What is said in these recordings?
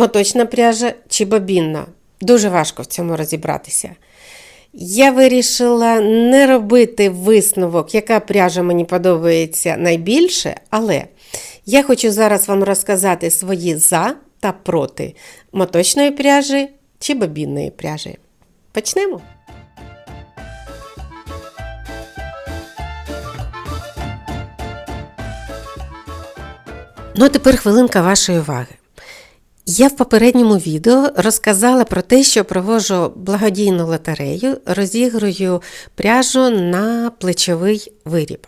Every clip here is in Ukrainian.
моточна пряжа чи бобінна. Дуже важко в цьому розібратися. Я вирішила не робити висновок, яка пряжа мені подобається найбільше, але я хочу зараз вам розказати свої за та проти моточної пряжі чи бобінної пряжі. Почнемо. Ну, а тепер хвилинка вашої уваги. Я в попередньому відео розказала про те, що проводжу благодійну лотерею, розіграю пряжу на плечовий виріб.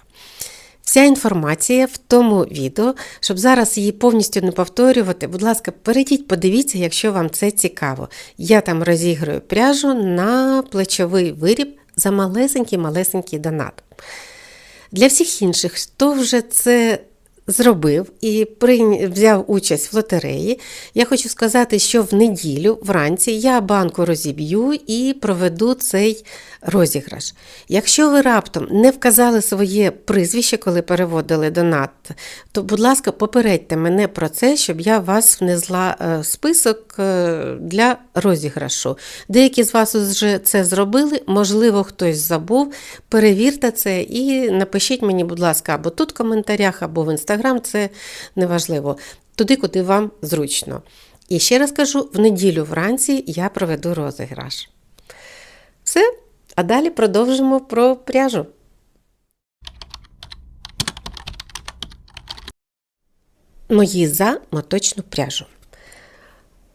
Вся інформація в тому відео, щоб зараз її повністю не повторювати, будь ласка, перейдіть, подивіться, якщо вам це цікаво. Я там розіграю пряжу на плечовий виріб за малесенький-малесенький донат. Для всіх інших, хто вже це зробив і взяв участь в лотереї, я хочу сказати, що в неділю вранці я банку розіб'ю і проведу цей розіграш. Якщо ви раптом не вказали своє прізвище, коли переводили донат, то, будь ласка, попередьте мене про це, щоб я вас внесла е, в список е, для розіграшу. Деякі з вас вже це зробили, можливо, хтось забув. Перевірте це і напишіть мені, будь ласка, або тут в коментарях, або в інстаграм, це неважливо. Туди, куди вам зручно. І ще раз кажу: в неділю вранці я проведу розіграш. Все, а далі продовжимо про пряжу. Мої за моточну пряжу.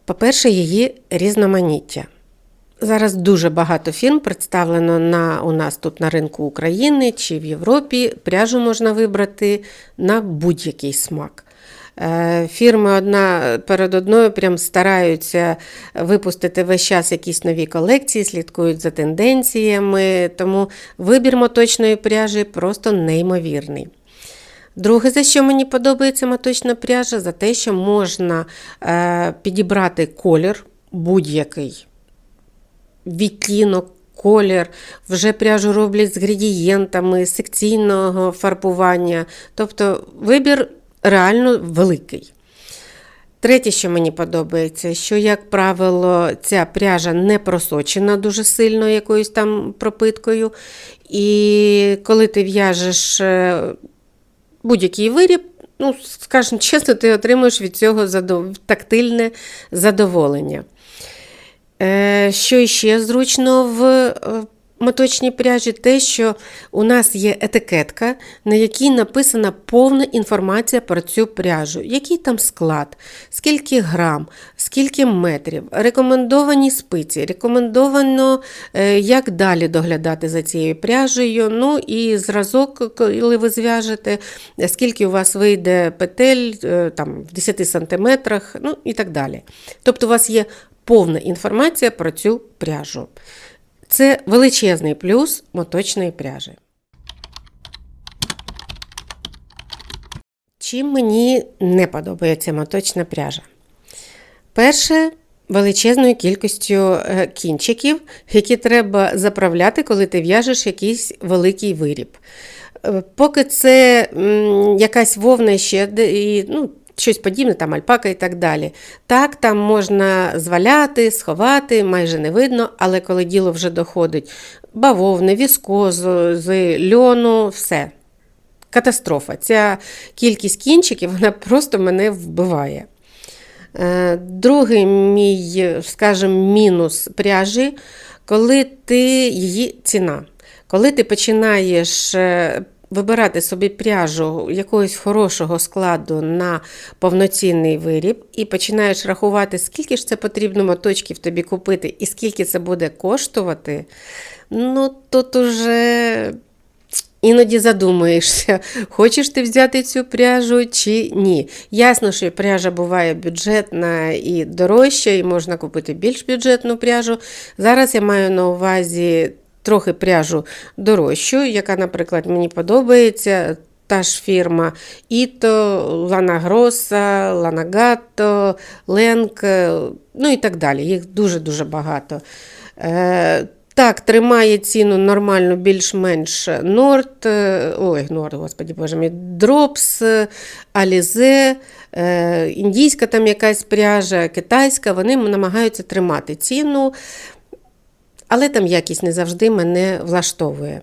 По-перше, її різноманіття. Зараз дуже багато фірм представлено на, у нас тут на ринку України чи в Європі. Пряжу можна вибрати на будь-який смак. Е, Фірми одна перед одною прям стараються випустити весь час якісь нові колекції, слідкують за тенденціями, тому вибір моточної пряжі просто неймовірний. Друге, за що мені подобається моточна пряжа, за те, що можна е, підібрати колір будь-який відтінок, колір, вже пряжу роблять з градієнтами, секційного фарбування. Тобто вибір реально великий. Третє, що мені подобається, що, як правило, ця пряжа не просочена дуже сильно якоюсь там пропиткою. І коли ти в'яжеш е, будь-який виріб, ну, скажімо чесно, ти отримуєш від цього задов- тактильне задоволення. Е, Що ще зручно в е, моточній пряжі, те, що у нас є етикетка, на якій написана повна інформація про цю пряжу, який там склад, скільки грам, скільки метрів, рекомендовані спиці, рекомендовано, е, як далі доглядати за цією пряжею. Ну і зразок, коли ви зв'яжете, скільки у вас вийде петель е, там, в 10 сантиметрах, ну і так далі. Тобто у вас є повна інформація про цю пряжу. Це величезний плюс моточної пряжі. Чим мені не подобається моточна пряжа? Перше, величезною кількістю е, кінчиків, які треба заправляти, коли ти в'яжеш якийсь великий виріб. Е, Поки це якась вовна ще, і, ну, щось подібне, там альпака і так далі. Так, там можна зваляти, сховати, майже не видно, але коли діло вже доходить бавовни, віскозу, з льону, все. Катастрофа. Ця кількість кінчиків вона просто мене вбиває. Е, Другий мій, скажімо, мінус пряжі, коли ти її ціна. Коли ти починаєш е, вибирати собі пряжу якогось хорошого складу на повноцінний виріб і починаєш рахувати, скільки ж це потрібно моточків тобі купити і скільки це буде коштувати, ну тут уже Іноді задумуєшся, хочеш ти взяти цю пряжу чи ні. Ясно, що пряжа буває бюджетна і дорожча, і можна купити більш бюджетну пряжу. Зараз я маю на увазі трохи пряжу дорожчу, яка, наприклад, мені подобається. Та ж фірма Іто, Лана Гроса, Лана Гатто, Ленк, ну і так далі. Їх дуже-дуже багато. Е, так, тримає ціну нормально, більш-менш Норд, е, ой, Норд, господі боже мій, Дропс, Алізе, індійська там якась пряжа, китайська, вони намагаються тримати ціну, але там якість не завжди мене влаштовує.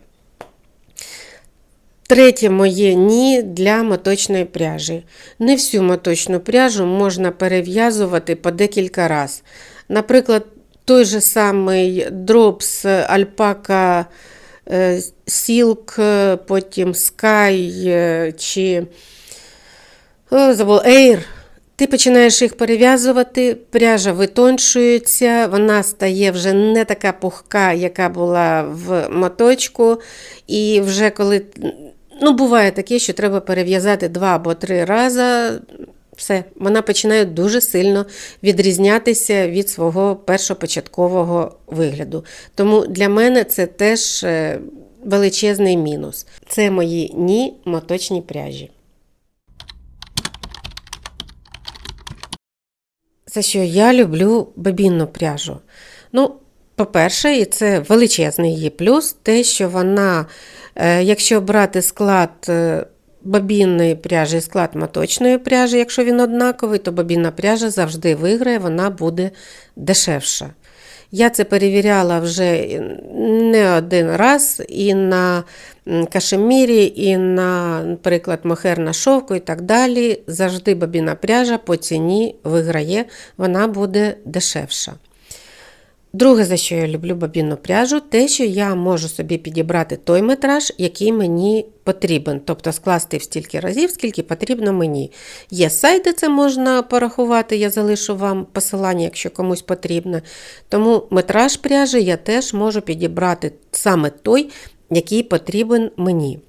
Третє моє ні для моточної пряжі. Не всю моточну пряжу можна перев'язувати по декілька разів. Наприклад, той же самий дропс альпака е, сілк, е, потім Sky е, чи забув, Air. Ти починаєш їх перев'язувати, пряжа витончується, вона стає вже не така пухка, яка була в моточку. І вже коли ну, буває таке, що треба перев'язати два або три рази, все, вона починає дуже сильно відрізнятися від свого першопочаткового вигляду. Тому для мене це теж е, величезний мінус. Це мої ні моточні пряжі. За що я люблю бабінну пряжу. Ну, по-перше, і це величезний її плюс, те, що вона, е, якщо брати склад бобінної бабінної пряжі і склад моточної пряжі, якщо він однаковий, то бабінна пряжа завжди виграє, вона буде дешевша. Я це перевіряла вже не один раз і на кашемірі, і на, наприклад, мохер на шовку і так далі. Завжди бабіна пряжа по ціні виграє, вона буде дешевша. Друге, за що я люблю бабінну пряжу, те, що я можу собі підібрати той метраж, який мені потрібен, тобто скласти в стільки разів, скільки потрібно мені. Є сайт, де це можна порахувати, я залишу вам посилання, якщо комусь потрібно. Тому метраж пряжі я теж можу підібрати саме той, який потрібен мені.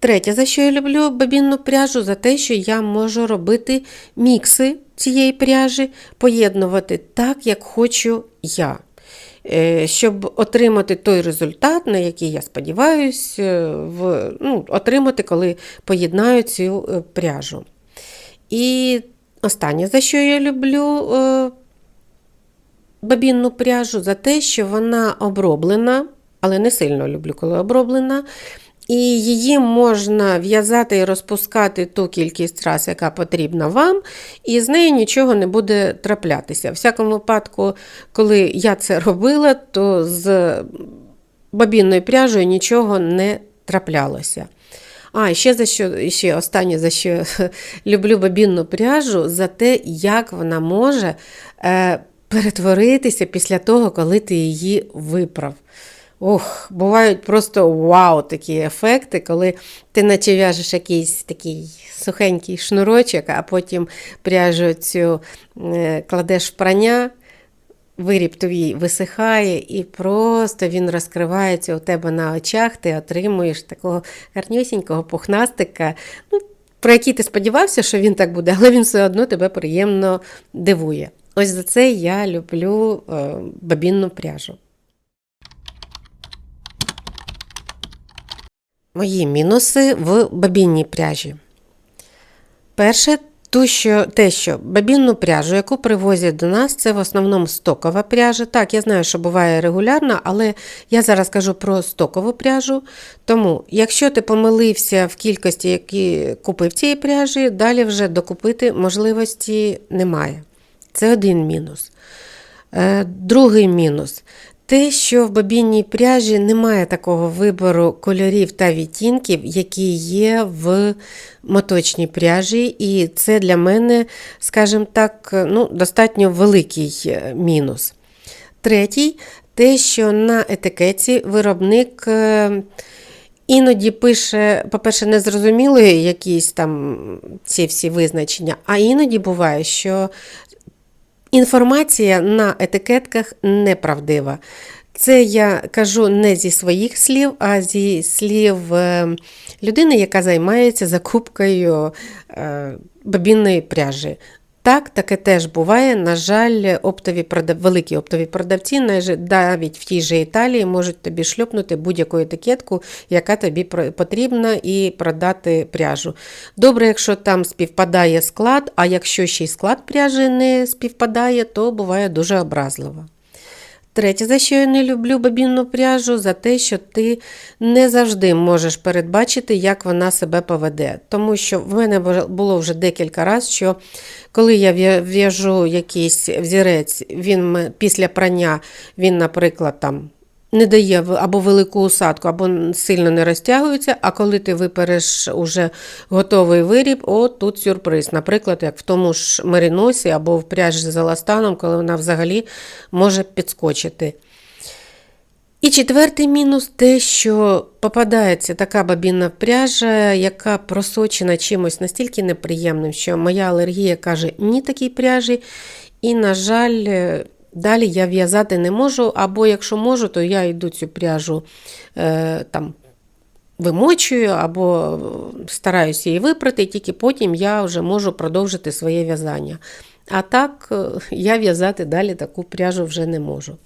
Третє, за що я люблю бабінну пряжу, за те, що я можу робити мікси цієї пряжі, поєднувати так, як хочу я. Е, щоб отримати той результат, на який я сподіваюся, в, ну, отримати, коли поєднаю цю е, пряжу. І останнє, за що я люблю е, бабінну пряжу, за те, що вона оброблена, але не сильно люблю, коли оброблена. І її можна в'язати і розпускати ту кількість раз, яка потрібна вам, і з нею нічого не буде траплятися. В всякому випадку, коли я це робила, то з бабінною пряжею нічого не траплялося. А, ще за що, ще останнє, за що люблю бабінну пряжу, за те, як вона може е, перетворитися після того, коли ти її виправ. Ох, бувають просто вау такі ефекти, коли ти наче в'яжеш якийсь такий сухенький шнурочок, а потім пряжу цю е, кладеш в прання, виріб твій висихає, і просто він розкривається у тебе на очах, ти отримуєш такого гарнюсінького пухнастика. ну, Про який ти сподівався, що він так буде, але він все одно тебе приємно дивує. Ось за це я люблю е, бабінну пряжу. Мої мінуси в бабінній пряжі. Перше, ту, що, те, що бабінну пряжу, яку привозять до нас, це в основному стокова пряжа. Так, я знаю, що буває регулярна, але я зараз кажу про стокову пряжу. Тому, якщо ти помилився в кількості, які купив цієї пряжі, далі вже докупити можливості немає. Це один мінус. Е, другий мінус те, що в бабінній пряжі немає такого вибору кольорів та відтінків, які є в моточній пряжі, і це для мене, скажімо так, ну, достатньо великий е, мінус. Третій те, що на етикеті виробник. Е, іноді пише, по-перше, незрозуміло якісь там ці всі визначення, а іноді буває, що Інформація на етикетках неправдива. Це я кажу не зі своїх слів, а зі слів е, людини, яка займається закупкою е, бабінної пряжі. Так, таке теж буває. На жаль, оптові продав... великі оптові продавці, навіть в тій же Італії, можуть тобі шльопнути будь-яку етикетку, яка тобі потрібна, і продати пряжу. Добре, якщо там співпадає склад, а якщо ще й склад пряжі не співпадає, то буває дуже образливо. Третє, за що я не люблю бабінну пряжу, за те, що ти не завжди можеш передбачити, як вона себе поведе. Тому що в мене було вже декілька разів, що коли я в'яжу якийсь взірець, він після прання, він, наприклад, там. Не дає або велику усадку, або сильно не розтягується, а коли ти випереш уже готовий виріб, о, тут сюрприз. Наприклад, як в тому ж мериносі або в пряжі з еластаном, коли вона взагалі може підскочити. І четвертий мінус те, що попадається така бабінна пряжа, яка просочена чимось настільки неприємним, що моя алергія каже ні такій пряжі. І, на жаль, далі я в'язати не можу, або якщо можу, то я йду цю пряжу е, там. Вимочую або стараюся її випрати, і тільки потім я вже можу продовжити своє в'язання. А так е, я в'язати далі таку пряжу вже не можу.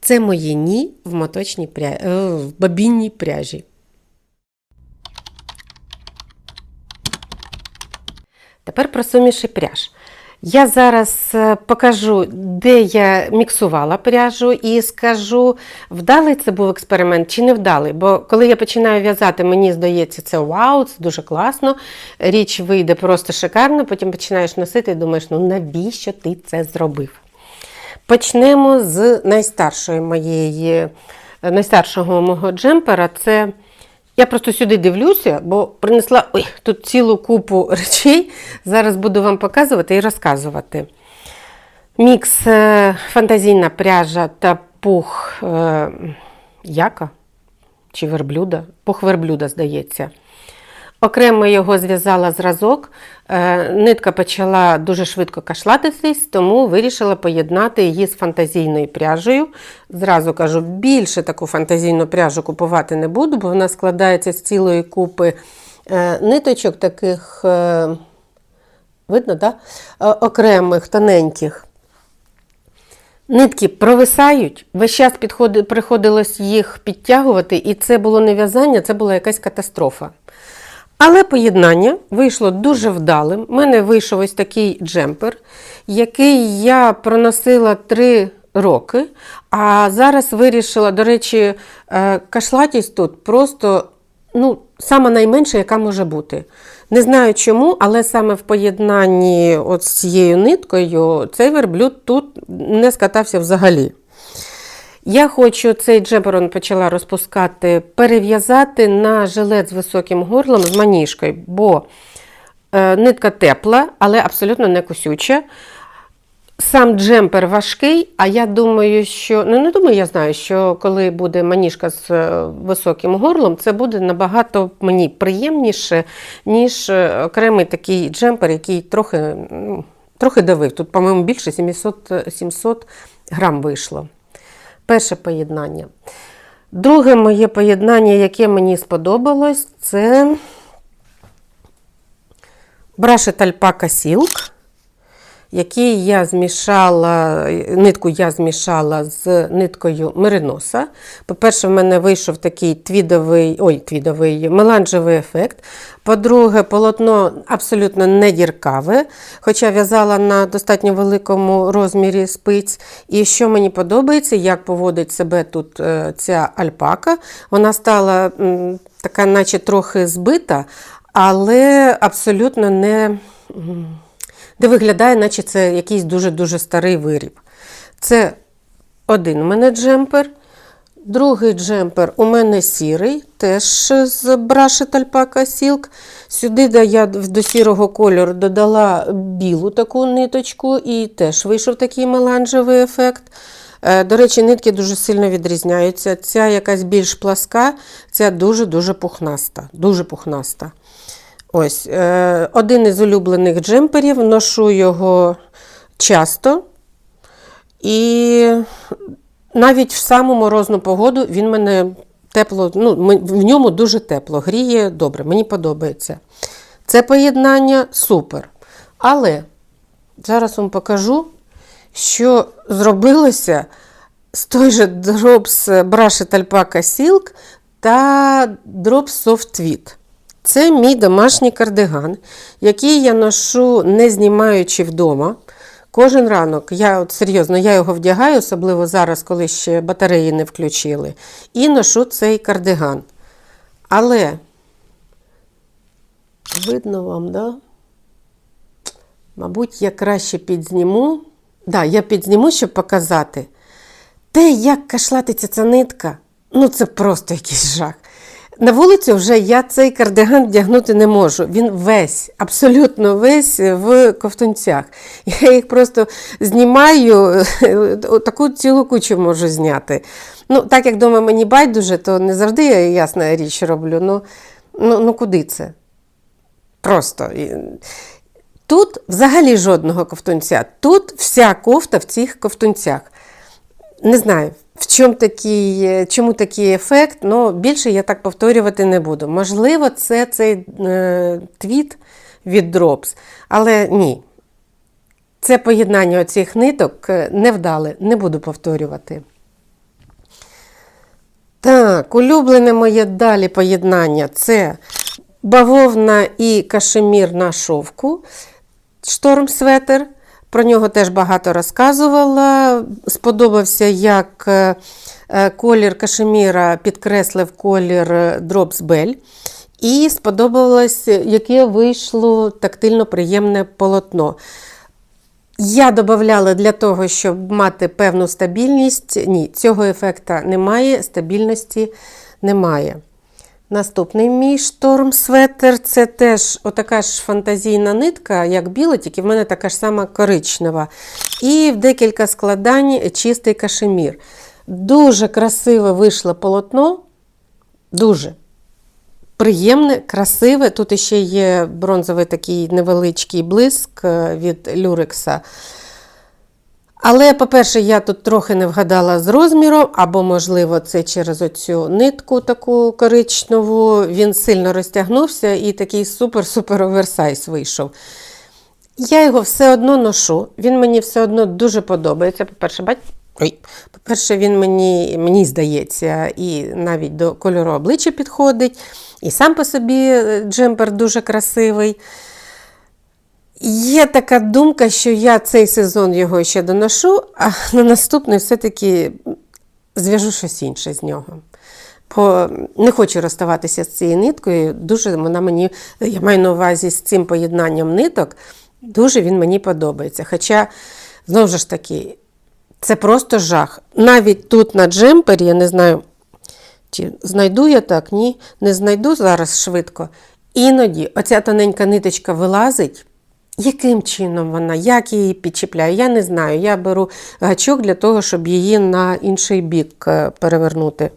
Це моє ні в моточній пря... е, в бабінній пряжі. Тепер про суміші пряж. Я зараз е, покажу, де я міксувала пряжу, і скажу, вдалий це був експеримент чи не вдалий. Бо коли я починаю в'язати, мені здається, це вау, це дуже класно. Річ вийде просто шикарно, потім починаєш носити і думаєш, ну навіщо ти це зробив? Почнемо з найстаршої моєї, найстаршого мого джемпера. Це я просто сюди дивлюся, бо принесла ой, тут цілу купу речей. Зараз буду вам показувати і розказувати. Мікс е, фантазійна пряжа та пух е, яка чи верблюда? Пух верблюда, здається. Окремо його зв'язала зразок. Е, Нитка почала дуже швидко кашлатитись, тому вирішила поєднати її з фантазійною пряжею. Зразу кажу, більше таку фантазійну пряжу купувати не буду, бо вона складається з цілої купи е, ниточок, таких, е, видно, да? Окремих, тоненьких. Нитки провисають, весь час приходилось їх підтягувати, і це було не в'язання, це була якась катастрофа. Але поєднання вийшло дуже вдалим. У мене вийшов ось такий джемпер, який я проносила три роки. А зараз вирішила, до речі, е, кашлатість тут просто ну, сама найменша, яка може бути. Не знаю чому, але саме в поєднанні от з цією ниткою цей верблюд тут не скатався взагалі. Я хочу цей джемперон почала розпускати, перев'язати на жилет з високим горлом з маніжкою, бо е, нитка тепла, але абсолютно не косюча. Сам джемпер важкий, а я думаю, що ну не думаю, я знаю, що коли буде маніжка з е, високим горлом, це буде набагато мені приємніше, ніж е, окремий такий джемпер, який трохи, ну, трохи давив. Тут, по-моєму, більше 700, 700 грам вийшло. Перше поєднання. Друге моє поєднання, яке мені сподобалось, це брашет Альпака Silk, який я змішала, нитку я змішала з ниткою мериноса. По-перше, в мене вийшов такий твідовий, ой, твідовий меланжевий ефект. По-друге, полотно абсолютно не діркаве, хоча в'язала на достатньо великому розмірі спиць. І що мені подобається, як поводить себе тут е, ця альпака. Вона стала така, наче трохи збита, але абсолютно не. Де виглядає, наче це якийсь дуже-дуже старий виріб. Це один у мене джемпер. Другий джемпер у мене сірий, теж з Brushed Alpaca Silk. Сюди я до сірого кольору додала білу таку ниточку, і теж вийшов такий меланжевий ефект. Е, До речі, нитки дуже сильно відрізняються. Ця якась більш пласка, ця дуже-дуже пухнаста. Дуже пухнаста. Ось, е, один із улюблених джемперів, ношу його часто. І навіть в саму морозну погоду він мене тепло, ну, в ньому дуже тепло, гріє добре, мені подобається. Це поєднання супер. Але зараз вам покажу, що зробилося з той же Drops Brushed Alpaca Silk та Drops Soft Tweed. Це мій домашній кардиган, який я ношу не знімаючи вдома. Кожен ранок, я от серйозно, я його вдягаю, особливо зараз, коли ще батареї не включили, і ношу цей кардиган. Але видно вам, да? Мабуть, я краще підзніму. Да, я підзніму, щоб показати. Те, як кашлатиться ця нитка, ну це просто якийсь жах. На вулицю вже я цей кардиган вдягнути не можу. Він весь, абсолютно весь в ковтунцях. Я їх просто знімаю, таку цілу кучу можу зняти. Ну, Так як вдома мені байдуже, то не завжди я ясна річ роблю. Ну, ну, ну куди це? Просто. Тут взагалі жодного ковтунця. Тут вся кофта в цих ковтунцях. Не знаю, в чому такий, чому такий ефект, але більше я так повторювати не буду. Можливо, це цей е, твіт від Drops, але ні. Це поєднання оцих ниток невдале, не буду повторювати. Так, улюблене моє далі поєднання це бавовна і кашемір на шовку, шторм светер. Про нього теж багато розказувала. Сподобався, як е, е, колір кашеміра підкреслив колір Drops Bell. І сподобалось, яке вийшло тактильно приємне полотно. Я додавала для того, щоб мати певну стабільність. Ні, цього ефекта немає, стабільності немає. Наступний мій шторм светер це теж отака ж фантазійна нитка, як біла, тільки в мене така ж сама коричнева. І в декілька складань чистий кашемір. Дуже красиве вийшло полотно. Дуже приємне, красиве. Тут ще є бронзовий такий невеличкий блиск е, від люрекса. Але, по-перше, я тут трохи не вгадала з розміром, або, можливо, це через оцю нитку таку коричневу. Він сильно розтягнувся і такий супер-супер оверсайз вийшов. Я його все одно ношу, він мені все одно дуже подобається. По-перше, бать... Ой. По-перше, він мені, мені здається, і навіть до кольору обличчя підходить. І сам по собі е, джемпер дуже красивий. Є така думка, що я цей сезон його ще доношу, а на наступний все-таки зв'яжу щось інше з нього. Бо не хочу розставатися з цією ниткою. Дуже вона мені, я маю на увазі з цим поєднанням ниток, дуже він мені подобається. Хоча, знову ж таки, це просто жах. Навіть тут на джемпері, я не знаю, чи знайду я так, ні, не знайду зараз швидко. Іноді оця тоненька ниточка вилазить. Яким чином вона, як її підчіпляю, я не знаю. Я беру гачок для того, щоб її на інший бік е, перевернути.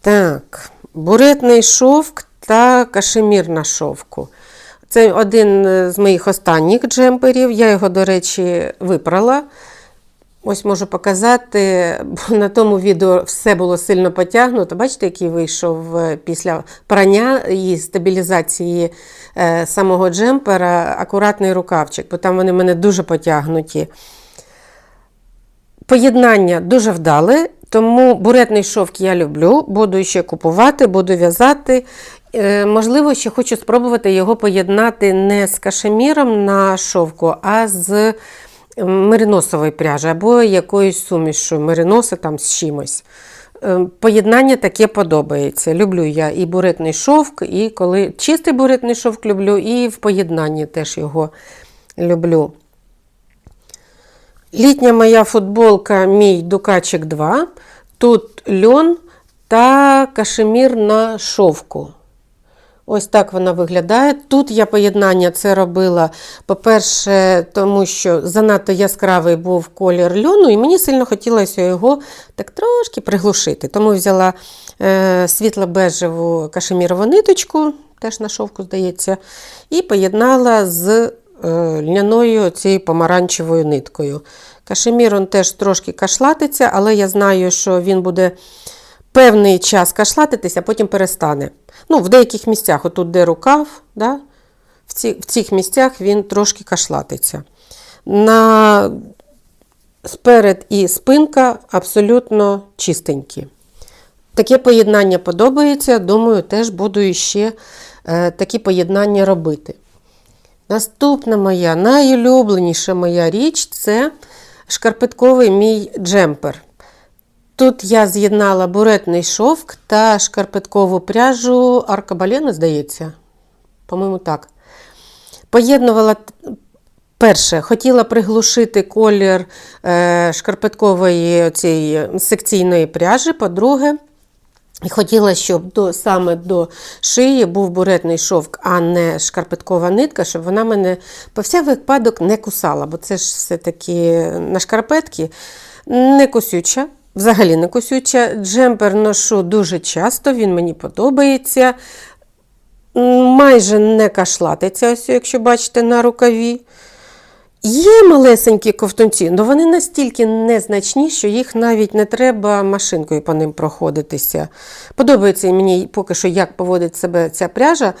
Так, буретний шовк та кашемір на шовку. Це один е, з моїх останніх джемперів. Я його, до речі, випрала. Ось можу показати, на тому відео все було сильно потягнуто. Бачите, який вийшов е, після прання і стабілізації е, самого джемпера акуратний рукавчик, бо там вони мене дуже потягнуті. Поєднання дуже вдале, тому буретний шовк я люблю, буду ще купувати, буду в'язати. Е, можливо, ще хочу спробувати його поєднати не з кашеміром на шовку, а з мериносової пряжі або якоюсь сумішю мериноса там з чимось. Е, поєднання таке подобається. Люблю я і буретний шовк, і коли чистий буретний шовк люблю, і в поєднанні теж його люблю. Літня моя футболка мій Дукачик 2. Тут льон та кашемір на шовку. Ось так вона виглядає. Тут я поєднання це робила, по-перше, тому що занадто яскравий був колір льону, і мені сильно хотілося його так трошки приглушити. Тому взяла е, світло-бежеву кашемірову ниточку, теж на шовку, здається, і поєднала з е, льняною цією помаранчевою ниткою. Кашемір он теж трошки кашлатиться, але я знаю, що він буде певний час кашлатитися, а потім перестане. Ну, В деяких місцях, отут де рукав, да, в, ці, в цих місцях він трошки кашлатиться. На Сперед і спинка абсолютно чистенькі. Таке поєднання подобається, думаю, теж буду ще е, такі поєднання робити. Наступна моя найулюбленіша моя річ це шкарпетковий мій джемпер. Тут я з'єднала буретний шовк та шкарпеткову пряжу аркабалена, здається. По-моєму, так. Поєднувала перше, хотіла приглушити колір е, шкарпеткової цієї секційної пряжі. По-друге, хотіла, щоб до, саме до шиї був буретний шовк, а не шкарпеткова нитка, щоб вона мене по всяк випадок не кусала, бо це ж все-таки на шкарпетки не кусюча. Взагалі не кусюча. Джемпер ношу дуже часто, він мені подобається. Майже не кашлатиться, ось якщо бачите на рукаві. Є малесенькі ковтунці, але вони настільки незначні, що їх навіть не треба машинкою по ним проходитися. Подобається мені поки що, як поводить себе ця пряжа,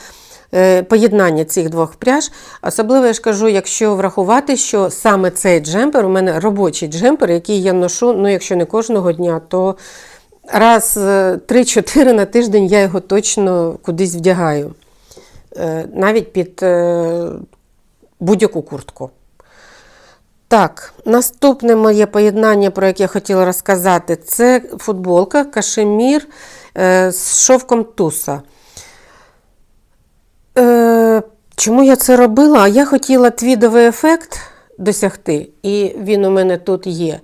поєднання цих двох пряж. Особливо я ж кажу, якщо врахувати, що саме цей джемпер, у мене робочий джемпер, який я ношу, ну якщо не кожного дня, то раз е, 3-4 на тиждень я його точно кудись вдягаю. Е, Навіть під е, будь-яку куртку. Так, наступне моє поєднання, про яке я хотіла розказати, це футболка кашемір е, з шовком туса. Е, чому я це робила? Я хотіла твідовий ефект досягти, і він у мене тут є.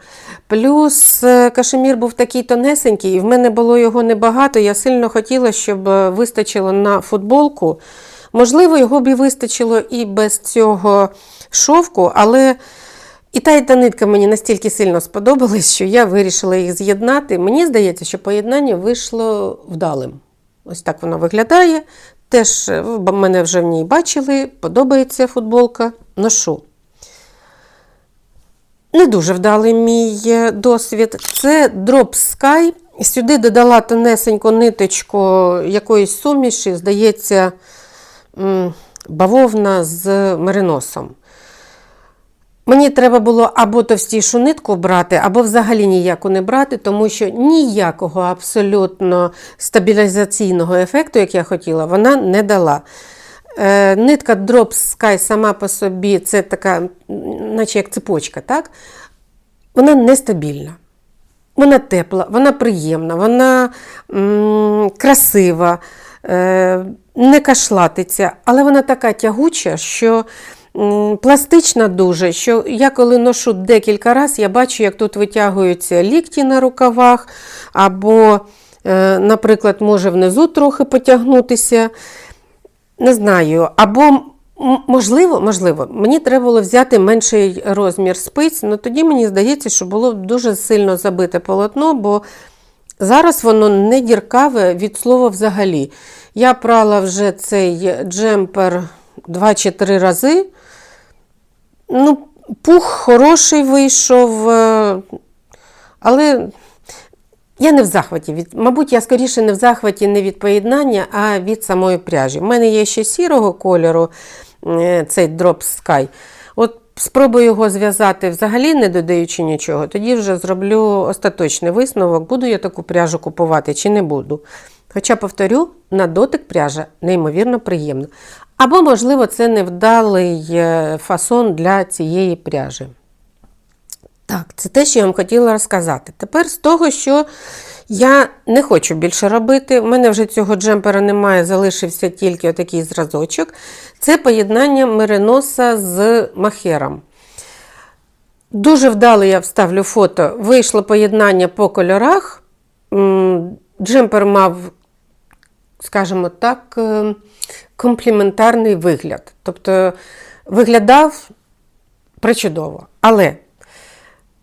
Плюс е, кашемір був такий тонесенький, і в мене було його небагато. Я сильно хотіла, щоб е, вистачило на футболку. Можливо, його б і вистачило і без цього шовку, але. І та і та нитка мені настільки сильно сподобалась, що я вирішила їх з'єднати. Мені здається, що поєднання вийшло вдалим. Ось так воно виглядає. Теж е, мене вже в ній бачили, подобається футболка, ношу. Не дуже вдалий мій е, досвід. Це Drop Sky. Сюди додала тонесеньку ниточку якоїсь суміші, здається, бавовна з мериносом. Мені треба було або товстішу нитку брати, або взагалі ніяку не брати, тому що ніякого абсолютно стабілізаційного ефекту, як я хотіла, вона не дала. Е, нитка Drop Sky сама по собі це така, наче як цепочка, так? Вона нестабільна. Вона тепла, вона приємна, вона м, красива, е, не кашлатиться, але вона така тягуча, що пластична дуже, що я коли ношу декілька разів, я бачу, як тут витягуються лікті на рукавах, або, е, наприклад, може внизу трохи потягнутися. Не знаю, або можливо, можливо, мені треба було взяти менший розмір спиць, але тоді мені здається, що було дуже сильно забите полотно, бо зараз воно не діркаве від слова взагалі. Я прала вже цей джемпер 2 чи 3 рази. Ну, пух хороший вийшов, е, але я не в захваті. Мабуть, я скоріше не в захваті не від поєднання, а від самої пряжі. У мене є ще сірого кольору е, цей Drop Sky. От спробую його зв'язати взагалі, не додаючи нічого, тоді вже зроблю остаточний висновок, буду я таку пряжу купувати чи не буду. Хоча, повторю, на дотик пряжа неймовірно приємна. Або, можливо, це невдалий е, фасон для цієї пряжі. Так, це те, що я вам хотіла розказати. Тепер з того, що я не хочу більше робити. У мене вже цього джемпера немає, залишився тільки отакий зразочок. Це поєднання мериноса з махером. Дуже вдало я вставлю фото. Вийшло поєднання по кольорах. Джемпер мав, скажімо так, е, компліментарний вигляд. Тобто виглядав причудово. Але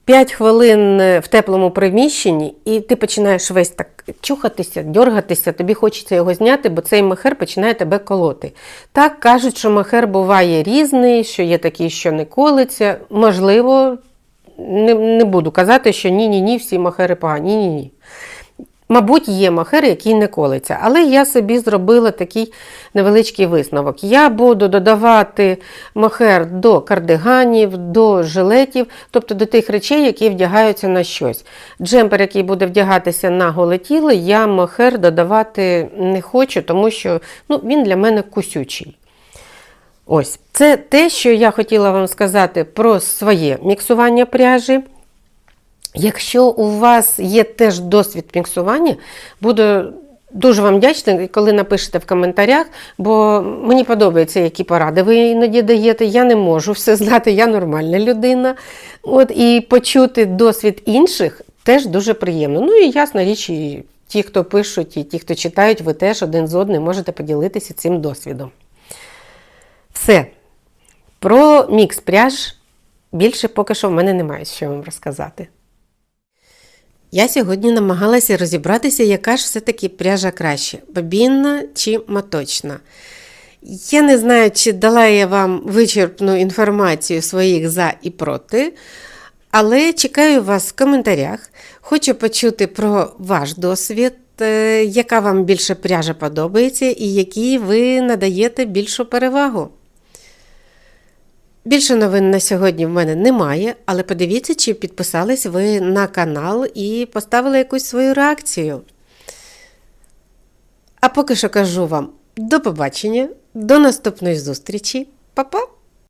5 хвилин в теплому приміщенні, і ти починаєш весь так чухатися, дергатися, тобі хочеться його зняти, бо цей махер починає тебе колоти. Так кажуть, що махер буває різний, що є такий, що не колиться. Можливо, не, не буду казати, що ні-ні ні, всі махери погані. Ні-ні-ні. Мабуть, є махер, який не колиться, але я собі зробила такий невеличкий висновок. Я буду додавати махер до кардиганів, до жилетів, тобто до тих речей, які вдягаються на щось. Джемпер, який буде вдягатися на голе тіло, я махер додавати не хочу, тому що ну, він для мене кусючий. Ось, це те, що я хотіла вам сказати про своє міксування пряжі. Якщо у вас є теж досвід міксування, буду дуже вам вдячна, коли напишете в коментарях, бо мені подобається, які поради ви іноді даєте. Я не можу все знати, я нормальна людина. От, і почути досвід інших теж дуже приємно. Ну і ясна річ, і ті, хто пишуть, і ті, хто читають, ви теж один з одним можете поділитися цим досвідом. Все. Про мікс пряж більше поки що в мене немає що вам розказати. Я сьогодні намагалася розібратися, яка ж все-таки пряжа краще бобінна чи моточна. Я не знаю, чи дала я вам вичерпну інформацію своїх за і проти, але чекаю вас в коментарях. Хочу почути про ваш досвід, е, яка вам більше пряжа подобається і якій ви надаєте більшу перевагу. Більше новин на сьогодні в мене немає, але подивіться, чи підписались ви на канал і поставили якусь свою реакцію. А поки що кажу вам до побачення, до наступної зустрічі. Па-па!